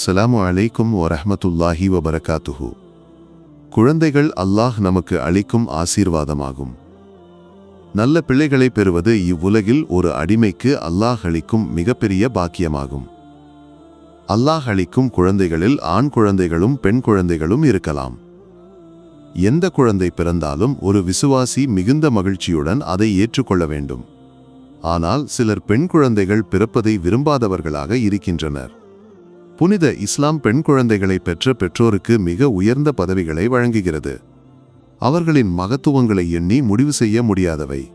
அஸ்ஸலாமு அலைக்கும் வரஹ்மத்துல்லாஹி வபரகாத்துஹு. குழந்தைகள் அல்லாஹ் நமக்கு அளிக்கும் ஆசீர்வாதமாகும். நல்ல பிள்ளைகளை பெறுவது இவ்வுலகில் ஒரு அடிமைக்கு அல்லாஹ் அளிக்கும் மிகப்பெரிய பாக்கியமாகும். அல்லாஹ் அளிக்கும் குழந்தைகளில் ஆண் குழந்தைகளும் பெண் குழந்தைகளும் இருக்கலாம். எந்த குழந்தை பிறந்தாலும் ஒரு விசுவாசி மிகுந்த மகிழ்ச்சியுடன் அதை ஏற்றுக்கொள்ள வேண்டும். ஆனால் சிலர் பெண் குழந்தைகள் பிறப்பதை விரும்பாதவர்களாக இருக்கின்றனர். புனித இஸ்லாம் பெண் குழந்தைகளை பெற்ற பெற்றோருக்கு மிக உயர்ந்த பதவிகளை வழங்குகிறது. அவர்களின் மகத்துவங்களை எண்ணி முடிவு செய்ய முடியாதவை.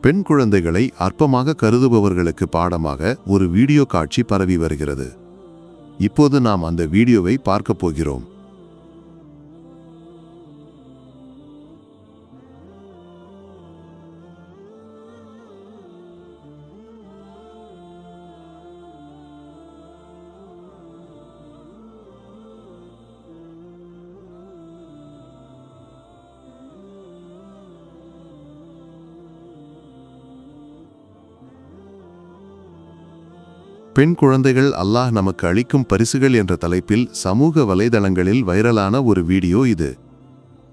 பெண் குழந்தைகளை அற்பமாக கருதுபவர்களுக்கு பாடமாக ஒரு வீடியோ காட்சி பரவி வருகிறது. இப்போது நாம் அந்த வீடியோவை பார்க்கப் போகிறோம். பெண் குழந்தைகள் அல்லாஹ் நமக்கு அளிக்கும் பரிசுகள் என்ற தலைப்பில் சமூக வலைதளங்களில் வைரலான ஒரு வீடியோ இது.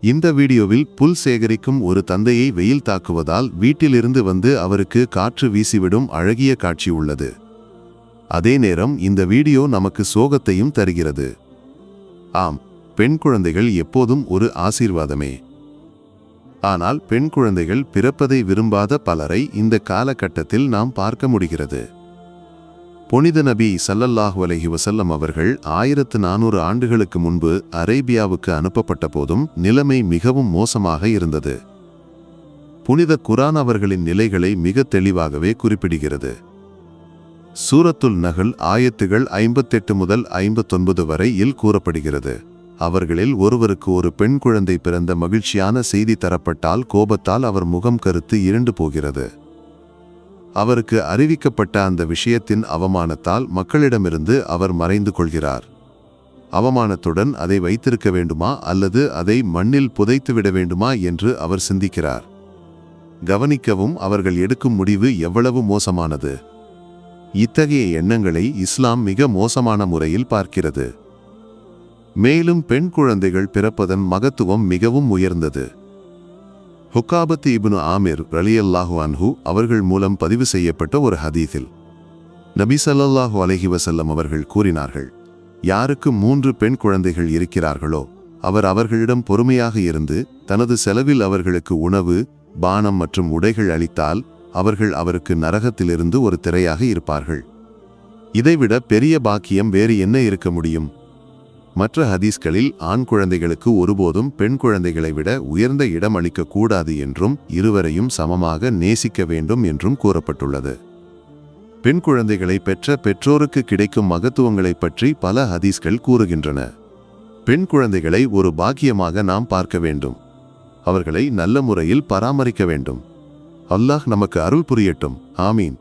இந்த வீடியோவில் புல் சேகரிக்கும் ஒரு தந்தையை வெயில் தாக்குவதால் வீட்டிலிருந்து வந்து அவருக்கு காற்று வீசிவிடும் அழகிய காட்சி உள்ளது. அதே நேரம் இந்த வீடியோ நமக்கு சோகத்தையும் தருகிறது. ஆம் பெண் குழந்தைகள் எப்போதும் ஒரு ஆசீர்வாதமே. ஆனால் பெண் குழந்தைகள் பிறப்பதை விரும்பாத பலரை இந்த காலகட்டத்தில் நாம் பார்க்க முடிகிறது. புனித நபி சல்லல்லாஹு அலஹி வசல்லம் அவர்கள் ஆயிரத்து நானூறு ஆண்டுகளுக்கு முன்பு அரேபியாவுக்கு அனுப்பப்பட்ட போதும் நிலைமை மிகவும் மோசமாக இருந்தது. புனித குரான் அவர்களின் நிலைகளை மிக தெளிவாகவே குறிப்பிடுகிறது. சூரத்துல் நகல் ஆயத்துகள் ஐம்பத்தெட்டு முதல் ஐம்பத்தொன்பது வரை இல் கூறப்படுகிறது. அவர்களில் ஒருவருக்கு ஒரு பெண் குழந்தை பிறந்த மகிழ்ச்சியான செய்தி தரப்பட்டால் கோபத்தால் அவர் முகம் கருத்து இருண்டு போகிறது. அவருக்கு அறிவிக்கப்பட்ட அந்த விஷயத்தின் அவமானத்தால் மக்களிடமிருந்து அவர் மறைந்து கொள்கிறார். அவமானத்துடன் அதை வைத்திருக்க வேண்டுமா அல்லது அதை மண்ணில் புதைத்துவிட வேண்டுமா என்று அவர் சிந்திக்கிறார். கவனிக்கவும் அவர்கள் எடுக்கும் முடிவு எவ்வளவு மோசமானது. இத்தகைய எண்ணங்களை இஸ்லாம் மிக மோசமான முறையில் பார்க்கிறது. மேலும் பெண் குழந்தைகள் பிறப்பதன் மகத்துவம் மிகவும் உயர்ந்தது. ஹுக்காபத்து இபுனு ஆமிர் ரலியல்லாஹு அன்ஹு அவர்கள் மூலம் பதிவு செய்யப்பட்ட ஒரு ஹதீஸில் நபி ஸல்லல்லாஹு அலஹி வசல்லம் அவர்கள் கூறினார்கள் யாருக்கு மூன்று பெண் குழந்தைகள் இருக்கிறார்களோ அவர் அவர்களிடம் பொறுமையாக இருந்து தனது செலவில் அவர்களுக்கு உணவு பானம் மற்றும் உடைகள் அளித்தால் அவர்கள் அவருக்கு நரகத்திலிருந்து ஒரு திரையாக இருப்பார்கள். இதைவிட பெரிய பாக்கியம் வேறு என்ன இருக்க முடியும்? மற்ற ஹதீஸ்களில் ஆண் குழந்தைகளுக்கு ஒருபோதும் பெண் குழந்தைகளை விட உயர்ந்த இடம் அளிக்கக்கூடாது என்றும் இருவரையும் சமமாக நேசிக்க வேண்டும் என்றும் கூறப்பட்டுள்ளது. பெண் குழந்தைகளை பெற்ற பெற்றோருக்கு கிடைக்கும் மகத்துவங்களைப் பற்றி பல ஹதீஸ்கள் கூறுகின்றன. பெண் குழந்தைகளை ஒரு பாக்கியமாக நாம் பார்க்க வேண்டும். அவர்களை நல்ல முறையில் பராமரிக்க வேண்டும். அல்லாஹ் நமக்கு அருள் புரியட்டும். ஆமீன்.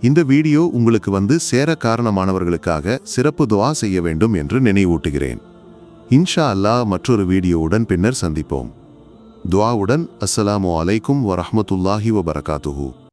இந்த வீடியோ உங்களுக்கு வந்து சேர காரணமானவர்களுக்காக சிறப்பு துவா செய்ய வேண்டும் என்று நினைவூட்டுகிறேன். இன்ஷா அல்லாஹ் மற்றொரு வீடியோவுடன் பின்னர் சந்திப்போம். துவாவுடன் அஸ்ஸலாமு அலைக்கும் வரஹ்மத்துல்லாஹி வபரகாத்துஹூ.